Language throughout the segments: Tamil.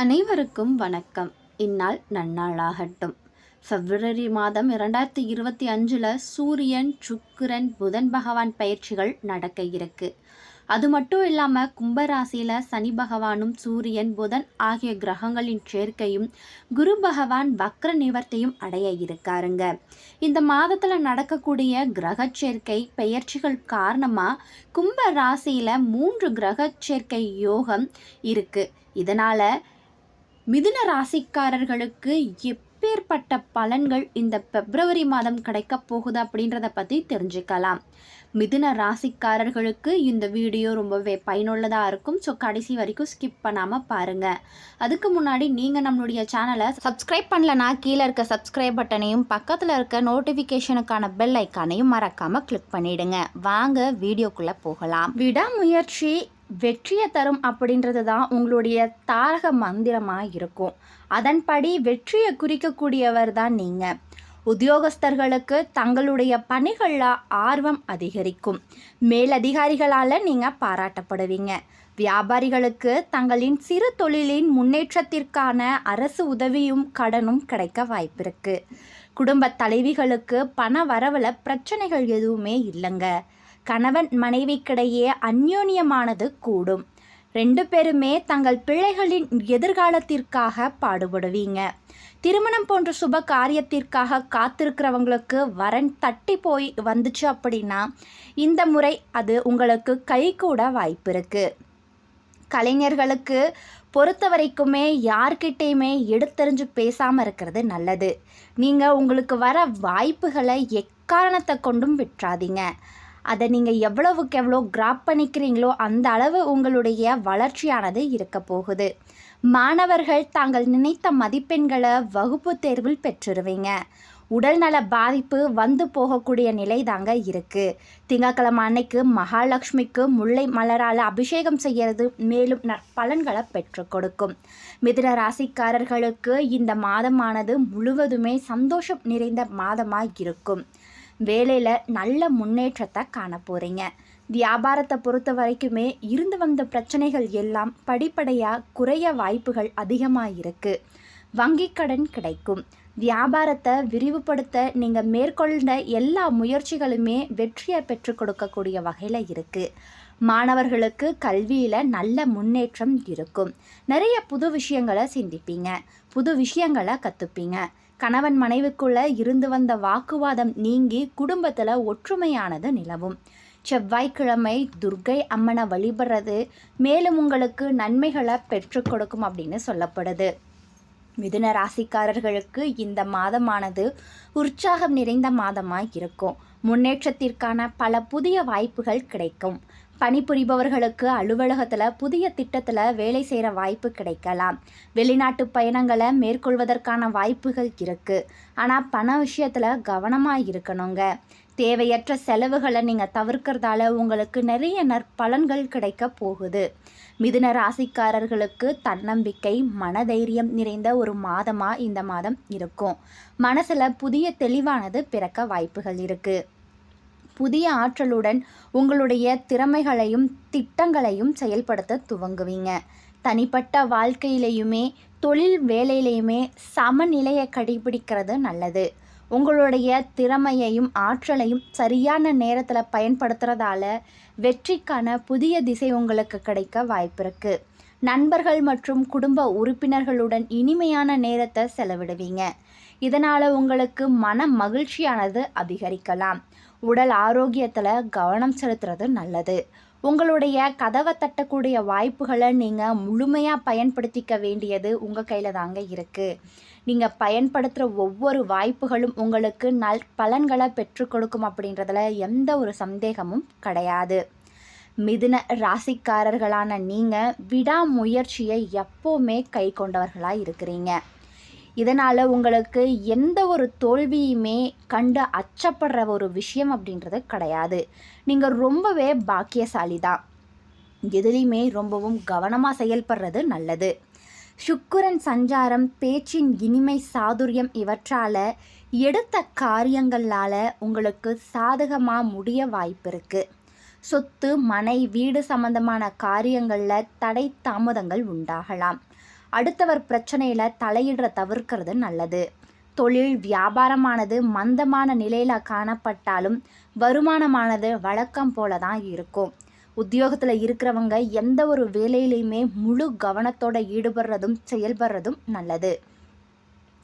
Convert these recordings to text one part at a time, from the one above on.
அனைவருக்கும் வணக்கம். இந்நாள் நன்னாளாகட்டும். பிப்ரவரி மாதம் இரண்டாயிரத்தி இருபத்தி அஞ்சில் சூரியன் சுக்கிரன் புதன் பகவான் பயிற்சிகள் நடக்க இருக்கு. அது மட்டும் இல்லாமல் கும்பராசியில் சனி பகவானும் சூரியன் புதன் ஆகிய கிரகங்களின் சேர்க்கையும் குரு பகவான் வக்ர நிவர்த்தியும் அடைய இருக்காருங்க. இந்த மாதத்தில் நடக்கக்கூடிய கிரக சேர்க்கை பெயர்ச்சிகள் காரணமாக கும்ப ராசியில் மூன்று கிரக சேர்க்கை யோகம் இருக்குது இதனால் மிதுன ராசிக்காரர்களுக்கு எப்பேற்பட்ட பலன்கள் இந்த பிப்ரவரி மாதம் கிடைக்கப் போகுது அப்படின்றத பற்றி தெரிஞ்சுக்கலாம். மிதுன ராசிக்காரர்களுக்கு இந்த வீடியோ ரொம்பவே பயனுள்ளதாக இருக்கும். ஸோ கடைசி வரைக்கும் ஸ்கிப் பண்ணாமல் பாருங்கள் அதுக்கு முன்னாடி நீங்கள் நம்மளுடைய சேனலை சப்ஸ்கிரைப் பண்ணலனா கீழே இருக்க சப்ஸ்கிரைப் பட்டனையும் பக்கத்தில் இருக்க நோட்டிஃபிகேஷனுக்கான பெல் ஐக்கானையும் மறக்காமல் கிளிக் பண்ணிவிடுங்க வாங்க வீடியோக்குள்ளே போகலாம். விடாமுயற்சி வெற்றியை தரும் அப்படின்றது தான் உங்களுடைய தாரக மந்திரமாக இருக்கும். அதன்படி வெற்றியை குறிக்கக்கூடியவர் தான் நீங்கள் உத்தியோகஸ்தர்களுக்கு தங்களுடைய பணிகளில் ஆர்வம் அதிகரிக்கும். மேலதிகாரிகளால் நீங்கள் பாராட்டப்படுவீங்க. வியாபாரிகளுக்கு தங்களின் சிறு தொழிலின் முன்னேற்றத்திற்கான அரசு உதவியும் கடனும் கிடைக்க வாய்ப்பிருக்கு. குடும்ப தலைவிகளுக்கு பண வரவில் பிரச்சனைகள் எதுவுமே இல்லைங்க. கணவன் மனைவிக்கிடையே அந்யோன்யமானது கூடும். ரெண்டு பேருமே தங்கள் பிள்ளைகளின் எதிர்காலத்திற்காக பாடுபடுவீங்க. திருமணம் போன்ற சுப காரியத்திற்காக காத்திருக்கிறவங்களுக்கு வரன் தட்டி போய் வந்துச்சு அப்படின்னா இந்த முறை அது உங்களுக்கு கை கூட வாய்ப்பு இருக்குது கலைஞர்களுக்கு பொறுத்த வரைக்குமே யார்கிட்டேயுமே எடுத்தறிஞ்சு பேசாமல் இருக்கிறது நல்லது. நீங்கள் உங்களுக்கு வர வாய்ப்புகளை எக்காரணத்தை கொண்டும் விட்டுறாதீங்க. அதை நீங்கள் எவ்வளவுக்கு எவ்வளோ கிராப் பண்ணிக்கிறீங்களோ அந்த அளவு உங்களுடைய வளர்ச்சியானது இருக்க போகுது. மாணவர்கள் தாங்கள் நினைத்த மதிப்பெண்களை வகுப்பு தேர்வில் பெற்றுருவீங்க. உடல்நல பாதிப்பு வந்து போகக்கூடிய நிலை தாங்க இருக்குது திங்கக்கிழமை அன்னைக்கு மகாலட்சுமிக்கு முல்லை மலரால் அபிஷேகம் செய்கிறது மேலும் நற்பலன்களை பெற்று கொடுக்கும். மிதுன ராசிக்காரர்களுக்கு இந்த மாதமானது முழுவதுமே சந்தோஷம் நிறைந்த மாதமாக இருக்கும். வேலையில் நல்ல முன்னேற்றத்தை காண போகிறீங்க வியாபாரத்தை பொறுத்த வரைக்குமே இருந்து வந்த பிரச்சனைகள் எல்லாம் படிப்படையாக குறைய வாய்ப்புகள் அதிகமாக இருக்குது வங்கி கடன் கிடைக்கும். வியாபாரத்தை விரிவுபடுத்த நீங்கள் மேற்கொண்ட எல்லா முயற்சிகளுமே வெற்றியை பெற்று கொடுக்கக்கூடிய வகையில் இருக்குது மாணவர்களுக்கு கல்வியில் நல்ல முன்னேற்றம் இருக்கும். நிறைய புது விஷயங்களை சிந்திப்பீங்க. புது விஷயங்களை கற்றுப்பீங்க கணவன் மனைவிக்குள்ள இருந்து வந்த வாக்குவாதம் நீங்கி குடும்பத்தில் ஒற்றுமையானது நிலவும். செவ்வாய்க்கிழமை துர்கை அம்மனை வழிபடுறது மேலும் உங்களுக்கு நன்மைகளை பெற்றுக் கொடுக்கும் அப்படின்னு சொல்லப்படுது. மிதுன ராசிக்காரர்களுக்கு இந்த மாதமானது உற்சாகம் நிறைந்த மாதமாக இருக்கும். முன்னேற்றத்திற்கான பல புதிய வாய்ப்புகள் கிடைக்கும். பணிபுரிபவர்களுக்கு அலுவலகத்தில் புதிய திட்டத்தில் வேலை செய்கிற வாய்ப்பு கிடைக்கலாம். வெளிநாட்டு பயணங்களை மேற்கொள்வதற்கான வாய்ப்புகள் இருக்குது ஆனால் பண விஷயத்தில் கவனமாக இருக்கணுங்க. தேவையற்ற செலவுகளை நீங்கள் தவிர்க்கிறதால உங்களுக்கு நிறைய நற்பலன்கள் கிடைக்க போகுது. மிதுன ராசிக்காரர்களுக்கு தன்னம்பிக்கை மனதைரியம் நிறைந்த ஒரு மாதமாக இந்த மாதம் இருக்கும். மனசில் புதிய தெளிவானது பிறக்க வாய்ப்புகள் இருக்குது புதிய ஆற்றலுடன் உங்களுடைய திறமைகளையும் திட்டங்களையும் செயல்படுத்த துவங்குவீங்க. தனிப்பட்ட வாழ்க்கையிலையுமே தொழில் வேலையிலையுமே சமநிலையை கடைபிடிக்கிறது நல்லது. உங்களுடைய திறமையையும் ஆற்றலையும் சரியான நேரத்தில் பயன்படுத்துகிறதால வெற்றிக்கான புதிய திசை உங்களுக்கு கிடைக்க வாய்ப்பு இருக்குது நண்பர்கள் மற்றும் குடும்ப உறுப்பினர்களுடன் இனிமையான நேரத்தை செலவிடுவீங்க. இதனால் உங்களுக்கு மன மகிழ்ச்சியானது அதிகரிக்கலாம். உடல் ஆரோக்கியத்தில் கவனம் செலுத்துறது நல்லது. உங்களுடைய கதவை தட்டக்கூடிய வாய்ப்புகளை நீங்கள் முழுமையாக பயன்படுத்திக்க வேண்டியது உங்கள் கையில் தாங்க இருக்குது நீங்கள் பயன்படுத்துகிற ஒவ்வொரு வாய்ப்புகளும் உங்களுக்கு நல் பலன்களை பெற்றுக் கொடுக்கும் அப்படின்றதுல எந்த ஒரு சந்தேகமும் கிடையாது. மிதுன ராசிக்காரர்களான நீங்கள் விடாமுயற்சியை எப்போவுமே கை கொண்டவர்களாக இருக்கிறீங்க. இதனால் உங்களுக்கு எந்த ஒரு தோல்வியுமே கண்டு அச்சப்படுற ஒரு விஷயம் அப்படின்றது கிடையாது. நீங்கள் ரொம்பவே பாக்கியசாலி தான் எதுலேயுமே ரொம்பவும் கவனமாக செயல்படுறது நல்லது. சுக்குரன் சஞ்சாரம் பேச்சின் இனிமை சாதுரியம் இவற்றால் எடுத்த காரியங்களால் உங்களுக்கு சாதகமாக முடிய வாய்ப்பு இருக்குது சொத்து மனை வீடு சம்பந்தமான காரியங்களில் தடை தாமதங்கள் உண்டாகலாம். அடுத்தவர் பிரச்சனையில் தலையிடுற தவிர்க்கிறது நல்லது. தொழில் வியாபாரமானது மந்தமான நிலையில் காணப்பட்டாலும் வருமானமானது வழக்கம் போல தான் இருக்கும். உத்தியோகத்தில் இருக்கிறவங்க எந்த ஒரு வேலையிலையுமே முழு கவனத்தோட ஈடுபடுறதும் செயல்படுறதும் நல்லது.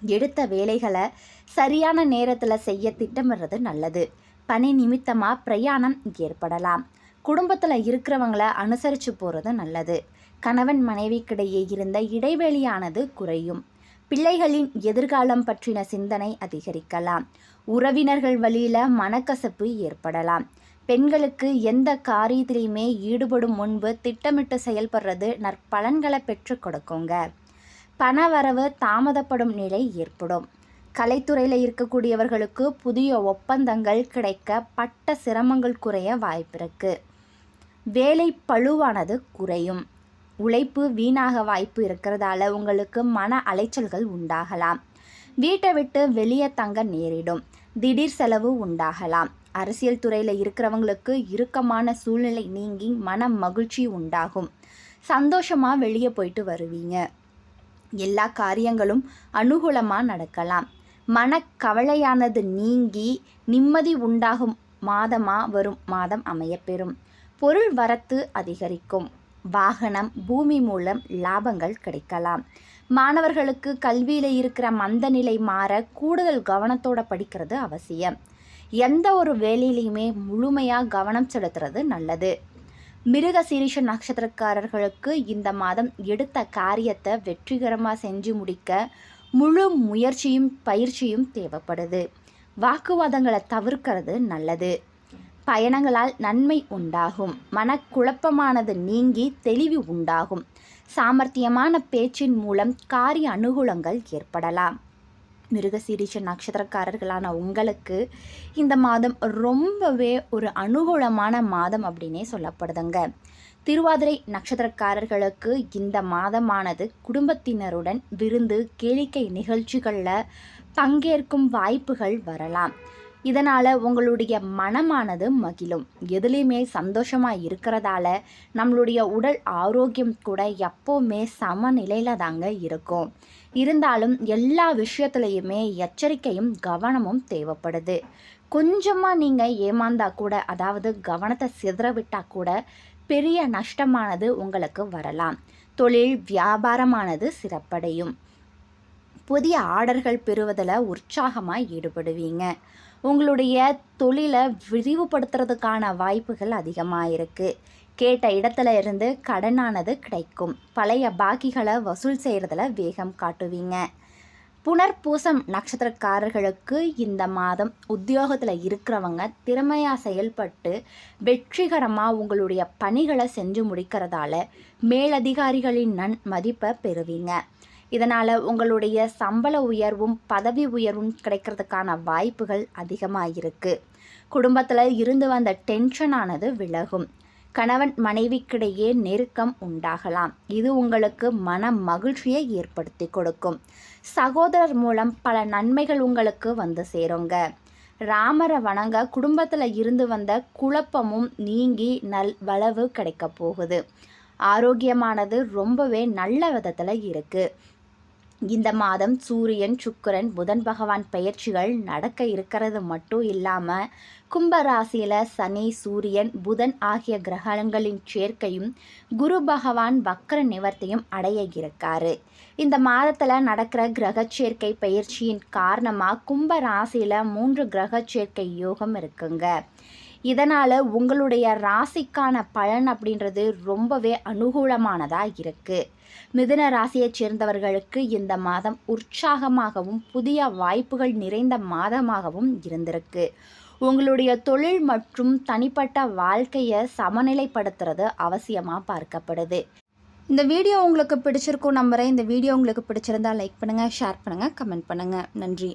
எடுத்த வேலைகளை சரியான நேரத்தில் செய்ய திட்டமிடுறது நல்லது. பணி நிமித்தமாக பிரயாணம் ஏற்படலாம். குடும்பத்தில் இருக்கிறவங்கள அனுசரித்து போகிறது நல்லது. கணவன் மனைவிக்கிடையே இருந்த இடைவெளியானது குறையும். பிள்ளைகளின் எதிர்காலம் பற்றின சிந்தனை அதிகரிக்கலாம். உறவினர்கள் வழியில் மனக்கசப்பு ஏற்படலாம். பெண்களுக்கு எந்த காரியத்திலையுமே ஈடுபடும் முன்பு திட்டமிட்டு செயல்படுறது நற்பலன்களை பெற்று கொடுக்குங்க. பணவரவு தாமதப்படும் நிலை ஏற்படும். கலைத்துறையில் இருக்கக்கூடியவர்களுக்கு புதிய ஒப்பந்தங்கள் கிடைக்க பட்ட சிரமங்கள் குறைய வாய்ப்பிருக்கு. வேலை பழுவானது குறையும். உழைப்பு வீணாக வாய்ப்பு இருக்கிறதால உங்களுக்கு மன அலைச்சல்கள் உண்டாகலாம். வீட்டை விட்டு வெளியே தங்க நேரிடும். திடீர் செலவு உண்டாகலாம். அரசியல் துறையில் இருக்கிறவங்களுக்கு இறுக்கமான சூழ்நிலை நீங்கி மன மகிழ்ச்சி உண்டாகும். சந்தோஷமாக வெளியே போயிட்டு வருவீங்க. எல்லா காரியங்களும் அனுகூலமாக நடக்கலாம். மனக்கவலையானது நீங்கி நிம்மதி உண்டாகும் மாதமாக வரும் மாதம் அமையப்பெறும். பொருள் வரத்து அதிகரிக்கும். வாகனம் பூமி மூலம் லாபங்கள் கிடைக்கலாம். மாணவர்களுக்கு கல்வியில் இருக்கிற மந்த நிலை மாற கூடுதல் கவனத்தோட படிக்கிறது அவசியம். எந்த ஒரு வேலையிலையுமே முழுமையாக கவனம் செலுத்துறது நல்லது. மிருக சீரிஷ நட்சத்திரக்காரர்களுக்கு இந்த மாதம் எடுத்த காரியத்தை வெற்றிகரமாக செஞ்சு முடிக்க முழு முயற்சியும் பயிற்சியும் தேவைப்படுது. வாக்குவாதங்களை தவிர்க்கிறது நல்லது. பயணங்களால் நன்மை உண்டாகும். மனக்குழப்பமானது நீங்கி தெளிவு உண்டாகும். சாமர்த்தியமான பேச்சின் மூலம் காரிய அனுகூலங்கள் ஏற்படலாம். மிருகசீரிஷ நட்சத்திரக்காரர்களான உங்களுக்கு இந்த மாதம் ரொம்பவே ஒரு அனுகூலமான மாதம் அப்படின்னே சொல்லப்படுதுங்க. திருவாதிரை நட்சத்திரக்காரர்களுக்கு இந்த மாதமானது குடும்பத்தினருடன் விருந்து கேளிக்கை நிகழ்ச்சிகளில் பங்கேற்கும் வாய்ப்புகள் வரலாம். இதனால் உங்களுடைய மனமானது மகிழும். எதுலேயுமே சந்தோஷமாக இருக்கிறதால நம்மளுடைய உடல் ஆரோக்கியம் கூட எப்போவுமே சமநிலையில் தாங்க இருக்கும். இருந்தாலும் எல்லா விஷயத்துலையுமே எச்சரிக்கையும் கவனமும் தேவைப்படுது. கொஞ்சமாக நீங்கள் ஏமாந்தா கூட அதாவது கவனத்தை சிதற விட்டால் கூட பெரிய நஷ்டமானது உங்களுக்கு வரலாம். தொழில் வியாபாரமானது சிறப்படையும். புதிய ஆர்டர்கள் பெறுவதில் உற்சாகமாக ஈடுபடுவீங்க. உங்களுடைய தொழிலை விரிவுபடுத்துறதுக்கான வாய்ப்புகள் அதிகமாக இருக்குது கேட்ட இடத்துல இருந்து கடனானது கிடைக்கும். பழைய பாக்கிகளை வசூல் செய்கிறதுல வேகம் காட்டுவீங்க. புனர்பூசம் நட்சத்திரக்காரர்களுக்கு இந்த மாதம் உத்தியோகத்தில் இருக்கிறவங்க திறமையாக செயல்பட்டு வெற்றிகரமாக உங்களுடைய பணிகளை செஞ்சு முடிக்கிறதால மேலதிகாரிகளின் நன் மதிப்பை பெறுவீங்க. இதனால் உங்களுடைய சம்பள உயர்வும் பதவி உயர்வும் கிடைக்கிறதுக்கான வாய்ப்புகள் அதிகமாக இருக்குது குடும்பத்தில் இருந்து வந்த டென்ஷனானது விலகும். கணவன் மனைவிக்கிடையே நெருக்கம் உண்டாகலாம். இது உங்களுக்கு மன மகிழ்ச்சியை ஏற்படுத்தி கொடுக்கும். சகோதரர் மூலம் பல நன்மைகள் உங்களுக்கு வந்து சேருங்க. ராமரை வணங்க குடும்பத்தில் இருந்து வந்த குழப்பமும் நீங்கி நல் வளவு கிடைக்க போகுது. ஆரோக்கியமானது ரொம்பவே நல்ல விதத்தில் இருக்குது இந்த மாதம் சூரியன் சுக்கரன் புதன் பகவான் பயிற்சிகள் நடக்க இருக்கிறது மட்டும் இல்லாமல் கும்பராசியில் சனி சூரியன் புதன் ஆகிய கிரகங்களின் சேர்க்கையும் குரு பகவான் வக்கர நிவர்த்தியும் அடைய இருக்காரு. இந்த மாதத்தில் நடக்கிற கிரக சேர்க்கை பயிற்சியின் காரணமாக கும்பராசியில் மூன்று கிரக சேர்க்கை யோகம் இருக்குங்க. இதனால் உங்களுடைய ராசிக்கான பலன் அப்படின்றது ரொம்பவே அனுகூலமானதாக இருக்குது மிதுன ராசியைச் சேர்ந்தவர்களுக்கு இந்த மாதம் உற்சாகமாகவும் புதிய வாய்ப்புகள் நிறைந்த மாதமாகவும் இருந்திருக்கு. உங்களுடைய தொழில் மற்றும் தனிப்பட்ட வாழ்க்கையை சமநிலைப்படுத்துறது அவசியமாக பார்க்கப்படுது. இந்த வீடியோ உங்களுக்கு பிடிச்சிருக்கும் நம்புகிறேன் இந்த வீடியோ உங்களுக்கு பிடிச்சிருந்தா லைக் பண்ணுங்கள் ஷேர் பண்ணுங்கள் கமெண்ட் பண்ணுங்கள் நன்றி.